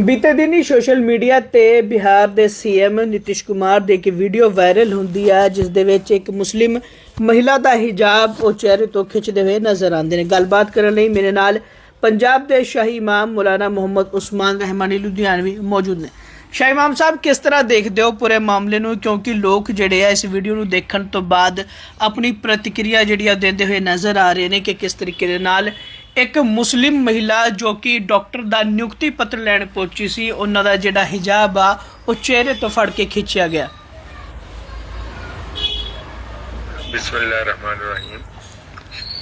ਬੀਤੇ ਦਿਨ ਹੀ social media ਤੇ ਬਿਹਾਰ ਦੇ ਸੀਐਮ ਨਿਤਿਸ਼ ਕੁਮਾਰ ਦੀ ਇੱਕ ਵੀਡੀਓ ਵਾਇਰਲ ਹੁੰਦੀ ਹੈ ਜਿਸ ਦੇ ਵਿੱਚ ਇੱਕ ਮੁਸਲਿਮ ਮਹਿਲਾ ਦਾ ਹਿਜਾਬ ਉਹ ਚਿਹਰੇ ਤੋਂ ਖਿੱਚਦੇ ਹੋਏ ਨਜ਼ਰ ਆਉਂਦੇ ਨੇ। ਗੱਲਬਾਤ ਕਰਨ ਲਈ ਮੇਰੇ ਨਾਲ ਪੰਜਾਬ ਦੇ ਸ਼ਾਹੀ ਇਮਾਮ ਮੌਲਾਨਾ ਮੁਹੰਮਦ ਉਸਮਾਨ ਰਹਿਮਾਨੀ ਲੁਧਿਆਣਵੀ ਮੌਜੂਦ ਨੇ। ਸ਼ਾਹੀ ਇਮਾਮ ਸਾਹਿਬ, ਕਿਸ ਤਰ੍ਹਾਂ ਦੇਖਦੇ ਹੋ ਪੂਰੇ ਮਾਮਲੇ ਨੂੰ? ਕਿਉਂਕਿ ਲੋਕ ਜਿਹੜੇ ਆ, ਇਸ ਵੀਡੀਓ ਨੂੰ ਦੇਖਣ ਤੋਂ ਬਾਅਦ ਆਪਣੀ ਪ੍ਰਤੀਕਿਰਿਆ ਜਿਹੜੀ ਆ ਦਿੰਦੇ ਹੋਏ ਨਜ਼ਰ ਆ ਰਹੇ ਨੇ ਕਿ ਕਿਸ ਤਰੀਕੇ ਦੇ ਨਾਲ ਇੱਕ ਮੁਸਲਿਮ ਮਹਿਲਾ ਜੋ ਕਿ ਡਾਕਟਰ ਦਾ ਨਿਯੁਕਤੀ ਪੱਤਰ ਲੈਣ ਪਹੁੰਚੀ ਸੀ, ਉਹਨਾਂ ਦਾ ਜਿਹੜਾ ਹਿਜਾਬ ਆ, ਉਹ ਚਿਹਰੇ ਤੋਂ ਫੜ ਕੇ ਖਿੱਚਿਆ ਗਿਆ। ਬਿਸਮਿਲ੍ਲਾਹਿਰ ਰਹਿਮਾਨਿਰ ਰਹੀਮ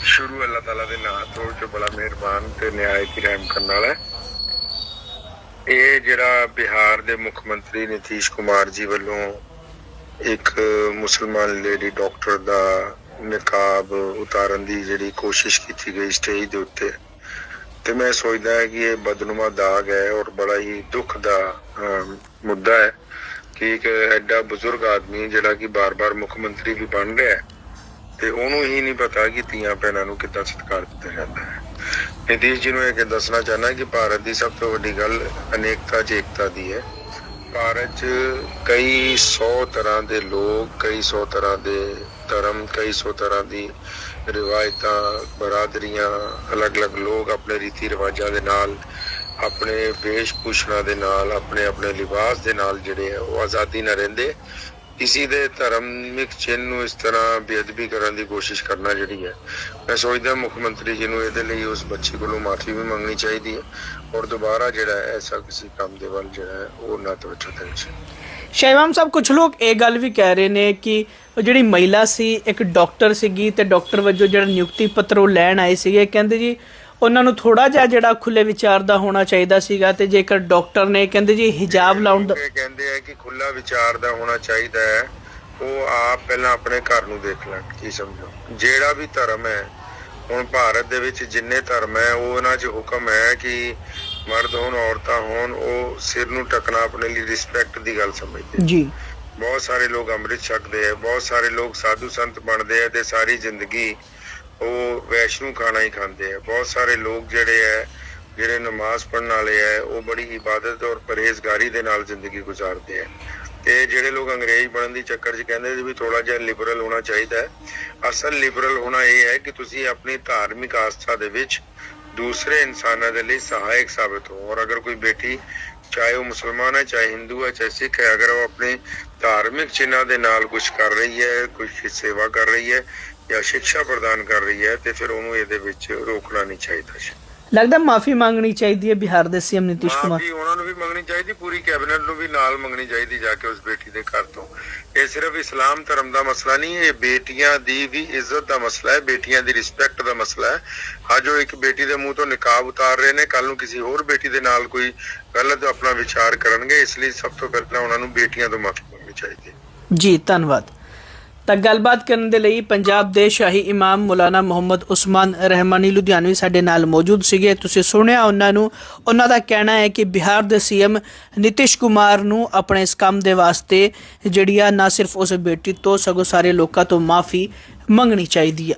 ਸ਼ੁਰੂ ਅੱਲਾਹ ਤਾਲਾ ਦੇ ਨਾਮ ਤੋਂ ਜੋ ਬੜਾ ਮਿਹਰਬਾਨ ਤੇ ਨਿਆਇਤੀ ਰਹਿਮ ਕਰਨ ਵਾਲਾ ਹੈ। ਇਹ ਜਿਹੜਾ ਬਿਹਾਰ ਦੇ ਮੁੱਖ ਮੰਤਰੀ ਨਿਤੀਸ਼ ਕੁਮਾਰ ਜੀ ਵੱਲੋਂ ਇੱਕ ਮੁਸਲਮਾਨ ਲੇਡੀ ਡਾਕਟਰ ਦਾ ਨਕਾਬ ਉਤਾਰਨ ਦੀ ਜਿਹੜੀ ਕੋਸ਼ਿਸ਼ ਕੀਤੀ ਗਈ ਸਟੇਜ ਦੇ ਉੱਤੇ। ਤੇ ਮੈਂ ਸੋਚਦਾ ਹਾਂ ਕਿ ਇਹ ਬਦਨੁਮਾ ਦਾਗ ਹੈ ਔਰ ਬੜਾ ਹੀ ਦੁੱਖ ਦਾ ਮੁੱਦਾ ਹੈ ਕਿ ਇੱਕ ਐਡਾ ਬਜ਼ੁਰਗ ਆਦਮੀ ਜਿਹੜਾ ਕਿ ਬਾਰ-ਬਾਰ ਮੁੱਖ ਮੰਤਰੀ ਵੀ ਬਣ ਰਿਹਾ ਹੈ ਤੇ ਉਹਨੂੰ ਹੀ ਨਹੀਂ ਪਤਾ ਕਿ ਧੀਆਂ ਭੈਣਾਂ ਨੂੰ ਕਿੱਦਾਂ ਸਤਿਕਾਰ ਦਿੱਤਾ ਜਾਂਦਾ ਹੈ। ਨਿਤੀਸ਼ ਜੀ ਨੂੰ ਇਹ ਦੱਸਣਾ ਚਾਹਨਾ ਕਿ ਭਾਰਤ ਦੀ ਸਭ ਤੋਂ ਵੱਡੀ ਗੱਲ ਅਨੇਕਤਾ 'ਚ ਏਕਤਾ ਦੀ ਹੈ। ਭਾਰਤ 'ਚ ਕਈ 100 ਤਰ੍ਹਾਂ ਦੇ ਲੋਕ, ਕਈ 100 ਤਰ੍ਹਾਂ ਦੇ ਧਰਮ, ਕਈ 100 ਤਰ੍ਹਾਂ ਦੀ ਰਿਵਾਇਤਾਂ, ਬਰਾਦਰੀਆਂ, ਅਲੱਗ-ਅਲੱਗ ਲੋਕ ਆਪਣੇ ਰੀਤੀ ਰਿਵਾਜਾਂ ਦੇ ਨਾਲ, ਆਪਣੇ ਵੇਸ਼-ਭੂਸ਼ਣਾ ਦੇ ਨਾਲ ਆਪਣੇ ਆਪਣੇ ਲਿਬਾਸ ਦੇ ਨਾਲ ਜਿਹੜੇ ਆ, ਉਹ ਆਜ਼ਾਦੀ ਨਾਲ ਰਹਿੰਦੇ। ਕਿਸੇ ਦੇ ਧਰਮਿਕ ਚਿੰਨ੍ਹ ਨੂੰ ਇਸ ਤਰ੍ਹਾਂ ਬੇਅਦਬੀ ਕਰਨ ਦੀ ਕੋਸ਼ਿਸ਼ ਕਰਨਾ ਜਿਹੜੀ ਹੈ, ਮੈਂ ਸੋਚਦਾ ਮੁੱਖ ਮੰਤਰੀ ਜੀ ਨੂੰ ਇਹਦੇ ਲਈ ਉਸ ਬੱਚੀ ਕੋਲੋਂ ਮਾਫੀ ਵੀ ਮੰਗਣੀ ਚਾਹੀਦੀ ਹੈ ਔਰ ਦੁਬਾਰਾ ਜਿਹੜਾ ਐਸਾ ਕਿਸੇ ਕੰਮ ਦੇ ਵੱਲ ਜਿਹੜਾ ਹੈ, ਉਹ ਨਾ ਤਵੱਜੋ ਦੇਣੀ। ਚਾਹੀਦੀ ਸ਼ਾਹੀ ਸਾਹਿਬ ਕੁਝ ਲੋਕ ਇਹ ਗੱਲ ਵੀ ਕਹਿ ਰਹੇ ਨੇ ਕਿ ਉਹ ਜਿਹੜੀ ਮਹਿਲਾ ਸੀ, ਇੱਕ ਡਾਕਟਰ ਸੀਗੀ ਤੇ ਡਾਕਟਰ ਵਜੋਂ ਜਿਹੜਾ ਨਿਯੁਕਤੀ ਪੱਤਰ ਉਹ ਲੈਣ ਆਏ ਸੀਗੇ। ਕਹਿੰਦੇ ਜੀ ਉਹਨਾਂ ਨੂੰ ਥੋੜਾ ਜਿਹਾ ਜਿਹੜਾ ਖੁੱਲੇ ਵਿਚਾਰ ਦਾ ਹੋਣਾ ਚਾਹੀਦਾ ਸੀਗਾ ਤੇ ਜੇਕਰ ਡਾਕਟਰ ਨੇ ਕਹਿੰਦੇ ਜੀ ਹਿਜਾਬ ਲਾਉਣ ਦਾ ਕਹਿੰਦੇ ਆ ਕਿ ਖੁੱਲਾ ਵਿਚਾਰ ਦਾ ਹੋਣਾ ਚਾਹੀਦਾ ਹੈ। ਉਹ ਆਪ ਪਹਿਲਾਂ ਆਪਣੇ ਘਰ ਨੂੰ ਦੇਖ ਲੈਣ ਕੀ ਸਮਝੋ। ਜਿਹੜਾ ਵੀ ਧਰਮ ਹੈ ਹੁਣ ਭਾਰਤ ਦੇ ਵਿੱਚ ਜਿੰਨੇ ਧਰਮ ਹੈ ਉਹ ਉਹਨਾਂ 'ਚ ਹੁਕਮ ਹੈ ਕਿ ਮਰਦ ਹੋਣ ਔਰਤਾਂ ਹੋਣ ਉਹ ਸਿਰ ਨੂੰ ਟਕਣਾ ਆਪਣੇ ਲਈ ਰਿਸਪੈਕਟ ਦੀ ਗੱਲ ਸਮਝਦੇ ਜੀ। ਬਹੁਤ ਸਾਰੇ ਲੋਕ ਅੰਮ੍ਰਿਤ ਛਕਦੇ ਆ ਬਹੁਤ ਸਾਰੇ ਲੋਕ ਸਾਧੂ ਸੰਤ ਬਣਦੇ ਆ ਤੇ ਸਾਰੀ ਜ਼ਿੰਦਗੀ ਉਹ ਵੈਸ਼ਨੂੰ ਖਾਣਾ ਹੀ ਖਾਂਦੇ ਆ। ਬਹੁਤ ਸਾਰੇ ਲੋਕ ਜਿਹੜੇ ਆ, ਜਿਹੜੇ ਨਮਾਜ਼ ਪੜ੍ਹਨ ਵਾਲੇ ਆ, ਉਹ ਬੜੀ ਇਬਾਦਤ ਔਰ ਪਰਹੇਜ਼ਗਾਰੀ ਦੇ ਨਾਲ ਜ਼ਿੰਦਗੀ ਗੁਜ਼ਾਰਦੇ ਆ। ਤੇ ਜਿਹੜੇ ਲੋਕ ਅੰਗਰੇਜ਼ ਬਣਨ ਦੀ ਚੱਕਰ 'ਚ ਕਹਿੰਦੇ ਸੀ ਵੀ ਥੋੜਾ ਜਿਹਾ ਲਿਬਰਲ ਹੋਣਾ ਚਾਹੀਦਾ ਹੈ। ਅਸਲ ਲਿਬਰਲ ਹੋਣਾ ਇਹ ਹੈ ਕਿ ਤੁਸੀਂ ਆਪਣੀ ਧਾਰਮਿਕ ਆਸਥਾ ਦੇ ਵਿੱਚ ਦੂਸਰੇ ਇਨਸਾਨਾਂ ਦੇ ਲਈ ਸਹਾਇਕ ਸਾਬਤ ਹੋ। ਔਰ ਅਗਰ ਕੋਈ ਬੇਟੀ ਚਾਹੇ ਉਹ ਮੁਸਲਮਾਨ ਹੈ, ਚਾਹੇ ਹਿੰਦੂ ਹੈ, ਚਾਹੇ ਸਿੱਖ ਹੈ, ਅਗਰ ਉਹ ਆਪਣੇ ਧਾਰਮਿਕ ਚਿੰਨ੍ਹਾਂ ਦੇ ਨਾਲ ਕੁਝ ਕਰ ਰਹੀ ਹੈ ਕੁਝ ਸੇਵਾ ਕਰ ਰਹੀ ਹੈ ਜਾਂ ਸਿੱਖਿਆ ਪ੍ਰਦਾਨ ਕਰ ਰਹੀ ਹੈ, ਤੇ ਫਿਰ ਉਹਨੂੰ ਇਹਦੇ ਵਿੱਚ ਰੋਕਣਾ ਨਹੀਂ ਚਾਹੀਦਾ। ਲੱਗਦਾ ਮਾਫੀ ਮੰਗਣੀ ਚਾਹੀਦੀ ਹੈ ਬਿਹਾਰ ਦੇ ਸੀਐਮ ਨਿਤਿਸ਼ ਕੁਮਾਰ। ਮਾਫੀ ਉਹਨਾਂ ਨੂੰ ਵੀ ਮੰਗਣੀ ਚਾਹੀਦੀ ਪੂਰੀ ਕੈਬਨਿਟ ਨੂੰ ਵੀ ਨਾਲ ਮੰਗਣੀ ਚਾਹੀਦੀ ਜਾ ਕੇ ਉਸ ਬੇਟੀ ਦੇ ਘਰ ਤੋਂ। ਇਹ ਸਿਰਫ ਇਸਲਾਮ ਧਰਮ ਦਾ ਮਸਲਾ ਨਹੀਂ ਇਹ ਬੇਟੀਆਂ ਦੀ ਵੀ ਇੱਜ਼ਤ ਦਾ ਮਸਲਾ ਹੈ ਬੇਟੀਆਂ ਦੀ ਰਿਸਪੈਕਟ ਦਾ ਮਸਲਾ ਹੈ। ਅੱਜ ਉਹ ਇੱਕ ਬੇਟੀ ਦੇ ਮੂੰਹ ਤੋਂ ਨਿਕਾਬ ਉਤਾਰ ਰਹੇ ਨੇ ਕੱਲ ਨੂੰ ਕਿਸੇ ਹੋਰ ਬੇਟੀ ਦੇ ਨਾਲ ਕੋਈ ਗਲਤ ਆਪਣਾ ਵਿਚਾਰ ਕਰਨਗੇ ਇਸ ਲਈ ਸਭ ਤੋਂ ਪਹਿਲਾਂ ਉਹਨਾਂ ਨੂੰ ਬੇਟੀਆਂ ਤੋਂ ਮਾਫੀ ਮੰਗਣੀ ਚਾਹੀਦੀ ਜੀ ਧੰਨਵਾਦ। ਤਾਂ ਗੱਲਬਾਤ ਕਰਨ ਦੇ ਲਈ ਪੰਜਾਬ ਦੇ ਸ਼ਾਹੀ ਇਮਾਮ ਮੌਲਾਨਾ ਮੁਹੰਮਦ ਉਸਮਾਨ ਰਹਿਮਾਨੀ ਲੁਧਿਆਣਵੀ ਸਾਡੇ ਨਾਲ ਮੌਜੂਦ ਸੀਗੇ। ਤੁਸੀਂ ਸੁਣਿਆ ਉਹਨਾਂ ਨੂੰ। ਉਹਨਾਂ ਦਾ ਕਹਿਣਾ ਹੈ ਕਿ ਬਿਹਾਰ ਦੇ ਸੀਐਮ ਨਿਤਿਸ਼ ਕੁਮਾਰ ਨੂੰ ਆਪਣੇ ਇਸ ਕੰਮ ਦੇ ਵਾਸਤੇ ਜਿਹੜੀ ਆ ਨਾ ਸਿਰਫ ਉਸ ਬੇਟੀ ਤੋਂ ਸਗੋਂ ਸਾਰੇ ਲੋਕਾਂ ਤੋਂ ਮਾਫੀ ਮੰਗਣੀ ਚਾਹੀਦੀ ਹੈ